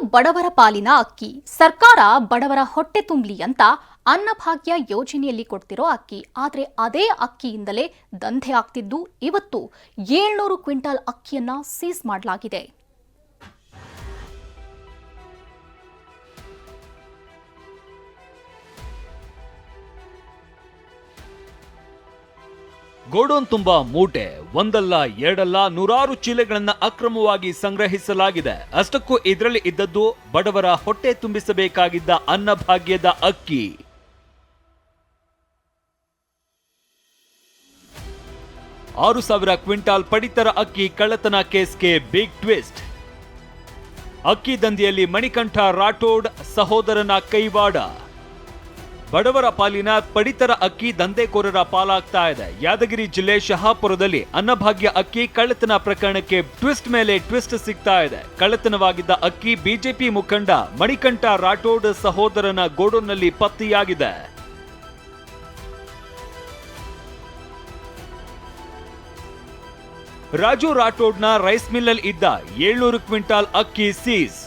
ಬಡವರ ಪಾಲಿನ ಅಕ್ಕಿ. ಸರ್ಕಾರ ಬಡವರ ಹೊಟ್ಟೆ ತುಂಬಲಿ ಅಂತ ಅನ್ನಭಾಗ್ಯ ಯೋಜನೆಯಲ್ಲಿ ಕೊಡ್ತಿರೋ ಅಕ್ಕಿ. ಆದರೆ ಅದೇ ಅಕ್ಕಿಯಿಂದಲೇ ದಂಧೆ ಆಗ್ತಿದ್ದು ಇವತ್ತು. ಏಳ್ನೂರು ಕ್ವಿಂಟಾಲ್ ಅಕ್ಕಿಯನ್ನ ಸೀಸ್ ಮಾಡಲಾಗಿದೆ. ಗೋಡೌನ್ ತುಂಬಾ ಮೂಟೆ, ಒಂದಲ್ಲ, ಎರಡಲ್ಲ, ನೂರಾರು ಚೀಲಗಳನ್ನ ಅಕ್ರಮವಾಗಿ ಸಂಗ್ರಹಿಸಲಾಗಿದೆ. ಅಷ್ಟಕ್ಕೂ ಇದರಲ್ಲಿ ಇದ್ದದ್ದು ಬಡವರ ಹೊಟ್ಟೆ ತುಂಬಿಸಬೇಕಾಗಿದ್ದ ಅನ್ನಭಾಗ್ಯದ ಅಕ್ಕಿ. ಆರು ಸಾವಿರ ಕ್ವಿಂಟಾಲ್ ಪಡಿತರ ಅಕ್ಕಿ ಕಳ್ಳತನ ಕೇಸ್ಗೆ ಬಿಗ್ ಟ್ವಿಸ್ಟ್ ಅಕ್ಕಿ ದಂಧೆಯಲ್ಲಿ ಮಣಿಕಂಠ ರಾಠೋಡ್, ಸಹೋದರನ ಕೈವಾಡ. ಬಡವರ ಪಾಲಿನ ಪಡಿತರ ಅಕ್ಕಿ ದಂಧೆಕೋರರ ಪಾಲಾಗ್ತಾ ಇದೆ. ಯಾದಗಿರಿ ಜಿಲ್ಲೆ ಶಹಾಪುರದಲ್ಲಿ ಅನ್ನಭಾಗ್ಯ ಅಕ್ಕಿ ಕಳ್ಳತನ ಪ್ರಕರಣಕ್ಕೆ ಟ್ವಿಸ್ಟ್ ಮೇಲೆ ಟ್ವಿಸ್ಟ್ ಸಿಗ್ತಾ ಇದೆ. ಕಳ್ಳತನವಾಗಿದ್ದ ಅಕ್ಕಿ ಬಿಜೆಪಿ ಮುಖಂಡ ಮಣಿಕಂಠ ರಾಠೋಡ್ ಸಹೋದರನ ಗೋಡೌನ್ನಲ್ಲಿ ಪತ್ತೆಯಾಗಿದೆ. ರಾಜು ರಾಠೋಡ್ನ ರೈಸ್ ಮಿಲ್ಲಲ್ಲಿ ಇದ್ದ ಏಳ್ನೂರು ಕ್ವಿಂಟಾಲ್ ಅಕ್ಕಿ ಸೀಸ್.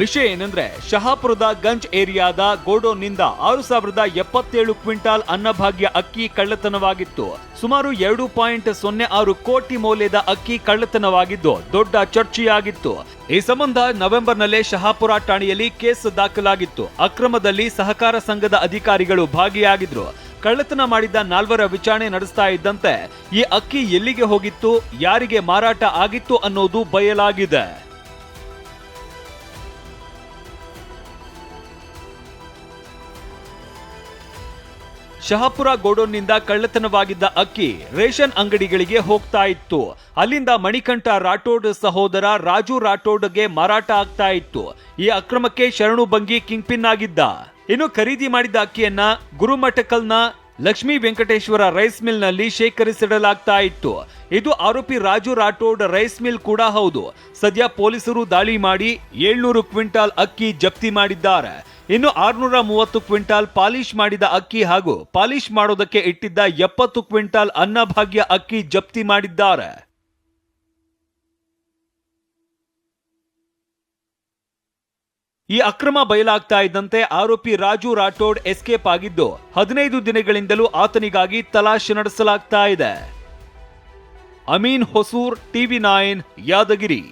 ವಿಷಯ ಏನಂದ್ರೆ ಶಹಾಪುರದ ಗಂಜ್ ಏರಿಯಾದ ಗೋಡೋನ್ನಿಂದ ಆರು ಸಾವಿರದ ಎಪ್ಪತ್ತೇಳು ಕ್ವಿಂಟಾಲ್ ಅನ್ನಭಾಗ್ಯ ಅಕ್ಕಿ ಕಳ್ಳತನವಾಗಿತ್ತು. ಸುಮಾರು ಎರಡು ಪಾಯಿಂಟ್ ಸೊನ್ನೆ ಆರು ಕೋಟಿ ಮೌಲ್ಯದ ಅಕ್ಕಿ ಕಳ್ಳತನವಾಗಿದ್ದು ದೊಡ್ಡ ಚರ್ಚೆಯಾಗಿತ್ತು. ಈ ಸಂಬಂಧ ನವೆಂಬರ್ನಲ್ಲೇ ಶಹಾಪುರ ಠಾಣೆಯಲ್ಲಿ ಕೇಸ್ ದಾಖಲಾಗಿತ್ತು. ಅಕ್ರಮದಲ್ಲಿ ಸಹಕಾರ ಸಂಘದ ಅಧಿಕಾರಿಗಳು ಭಾಗಿಯಾಗಿದ್ರು. ಕಳ್ಳತನ ಮಾಡಿದ್ದ ನಾಲ್ವರ ವಿಚಾರಣೆ ನಡೆಸ್ತಾ ಇದ್ದಂತೆ ಈ ಅಕ್ಕಿ ಎಲ್ಲಿಗೆ ಹೋಗಿತ್ತು, ಯಾರಿಗೆ ಮಾರಾಟ ಆಗಿತ್ತು ಅನ್ನೋದು ಬಯಲಾಗಿದೆ. ಶಹಾಪುರ ಗೋಡೌನ್ನಿಂದ ಕಳ್ಳತನವಾಗಿದ್ದ ಅಕ್ಕಿ ರೇಷನ್ ಅಂಗಡಿಗಳಿಗೆ ಹೋಗ್ತಾ ಇತ್ತು. ಅಲ್ಲಿಂದ ಮಣಿಕಂಠ ರಾಠೋಡ್ ಸಹೋದರ ರಾಜು ರಾಠೋಡ್ಗೆ ಮಾರಾಟ ಆಗ್ತಾ ಇತ್ತು. ಈ ಅಕ್ರಮಕ್ಕೆ ಶರಣು ಬಂಗಿ ಕಿಂಗ್ ಪಿನ್ ಆಗಿದ್ದ. ಇನ್ನು ಖರೀದಿ ಮಾಡಿದ ಅಕ್ಕಿಯನ್ನ ಗುರುಮಠಕಲ್ನ ಲಕ್ಷ್ಮೀ ವೆಂಕಟೇಶ್ವರ ರೈಸ್ ಮಿಲ್ನಲ್ಲಿ ಶೇಖರಿಸಿಡಲಾಗ್ತಾ ಇತ್ತು. ಇದು ಆರೋಪಿ ರಾಜು ರಾಠೋಡ್ ರೈಸ್ ಮಿಲ್ ಕೂಡ ಹೌದು. ಸದ್ಯ ಪೊಲೀಸರು ದಾಳಿ ಮಾಡಿ ಏಳ್ನೂರು ಕ್ವಿಂಟಾಲ್ ಅಕ್ಕಿ ಜಪ್ತಿ ಮಾಡಿದ್ದಾರೆ. ಇನ್ನು ಆರುನೂರ ಮೂವತ್ತು ಕ್ವಿಂಟಾಲ್ ಪಾಲಿಶ್ ಮಾಡಿದ ಅಕ್ಕಿ ಹಾಗೂ ಪಾಲಿಶ್ ಮಾಡೋದಕ್ಕೆ ಇಟ್ಟಿದ್ದ ಎಪ್ಪತ್ತು ಕ್ವಿಂಟಾಲ್ ಅನ್ನಭಾಗ್ಯ ಅಕ್ಕಿ ಜಪ್ತಿ ಮಾಡಿದ್ದಾರೆ. ಈ ಅಕ್ರಮ ಬಯಲಾಗ್ತಾ ಇದ್ದಂತೆ ಆರೋಪಿ ರಾಜು ರಾಠೋಡ್ ಎಸ್ಕೇಪ್ ಆಗಿದ್ದು ಹದಿನೈದು ದಿನಗಳಿಂದಲೂ ಆತನಿಗಾಗಿ ತಲಾಶ್ ನಡೆಸಲಾಗ್ತಾ ಇದೆ. Ameen Hosur, TV nine Yadagiri.